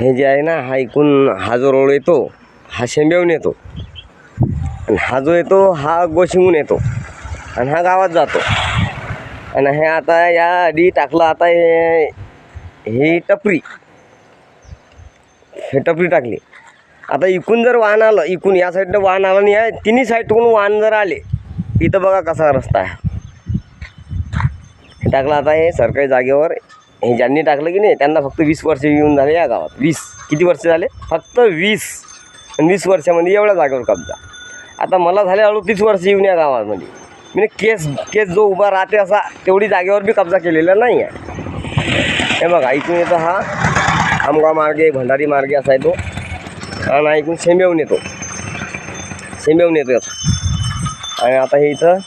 हे जे आहे ना हा इकून हा जो रोड येतो हा शेंब्याहून येतो. आणि हा जो येतो हा गोशिंगून येतो. आणि हा गावात जातो. आणि हे आता या आधी टाकलं आता हे ही टपरी. हे टपरी टाकली. आता इकून जर वाहन आलं इकून या साईडनं वाहन आलं नाही आहे तिन्ही साईडकडून वाहन जर आले इथं बघा कसा रस्ता आहे. हे टाकलं आता हे सरकारी जागेवर. हे ज्यांनी टाकलं की नाही त्यांना फक्त वीस वर्ष येऊन झाले या गावात. वीस. किती वर्ष झाले? फक्त वीस. वीस वर्षामध्ये एवढ्या जागेवर कब्जा. आता मला झाले अडतीस वर्ष येऊन या गावामध्ये. मी केस केस जो उभा राहते असा तेवढी जागेवर बी कब्जा केलेला नाही आहे. हे बघा इथून येतो हा. आमगाव मार्गे भंडारी मार्गे असा येतो. आणि ऐकून इकडून शेंब्याहून येतो. शेंब्याहून येतो. आणि आता हे इथं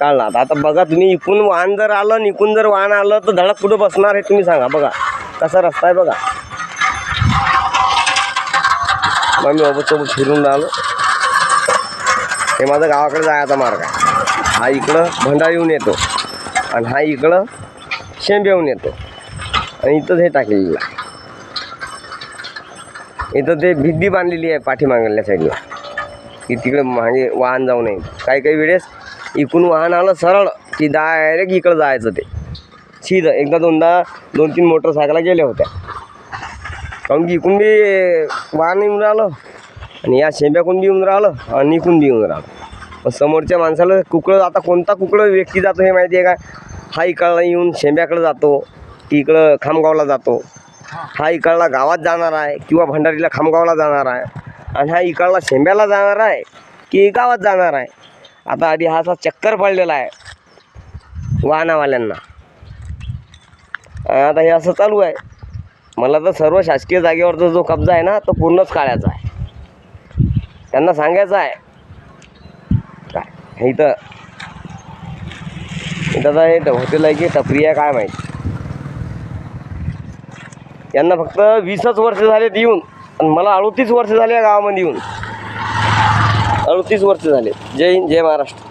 काढला आता बघा तुम्ही इकून वाहन जर आलं आणि इकून जर वाहन आलं तर धडक कुठं बसणार हे तुम्ही सांगा बघा. कसा रस्ता आहे बघा. मग मी सोबत फिरून राहिलो हे माझं गावाकडे जायचा मार्ग आहे. हा इकडं भंडारीहून येतो आणि हा इकडं शेंब्याहून येतो. आणि इथंच हे टाकलेलं आहे. इथं ते भिड्डी बांधलेली आहे पाठीमागल्या साईडला की तिकडे मागे वाहन जाऊ नये. काही काही वेळेस इकडून वाहन आलं सरळ की डायरेक्ट इकडं जायचं ते. सीध एकदा दोनदा दोन तीन मोटरसायकला गेल्या होत्या. काऊन की इकडून बी वाहन येऊन राहिलं आणि या शेंब्याकडून बी येऊन राहिलं आणि इकून बी येऊन राहिलं. पण समोरच्या माणसाला कुकडं आता कोणता कुकडं व्यक्ती जातो हे माहिती आहे का? हा इकडला येऊन शेंब्याकडे जातो की इकडं खामगावला जातो. हा इकडला गावात जाणार आहे किंवा भंडारीला खामगावला जाणार आहे. आणि हा इकडला शेंब्याला जाणार आहे की गावात जाणार आहे. आता आधी हा असा चक्कर पडलेला आहे. वाहनावाल्यांना. आता हे असं चालू आहे. मला तर सर्व शासकीय जागेवरचा जो कब्जा आहे ना तो पूर्णच काढायचा आहे. त्यांना सांगायचं आहे. काय? हे इथं. इथं हे हॉटेल आहे की टपरी आहे काय माहिती. यांना फक्त वीसच वर्ष झालेत येऊन. आणि मला अडतीस वर्ष झाले या गावामध्ये येऊन. अडतीस वर्ष झाले. जय हिंद जय महाराष्ट्र.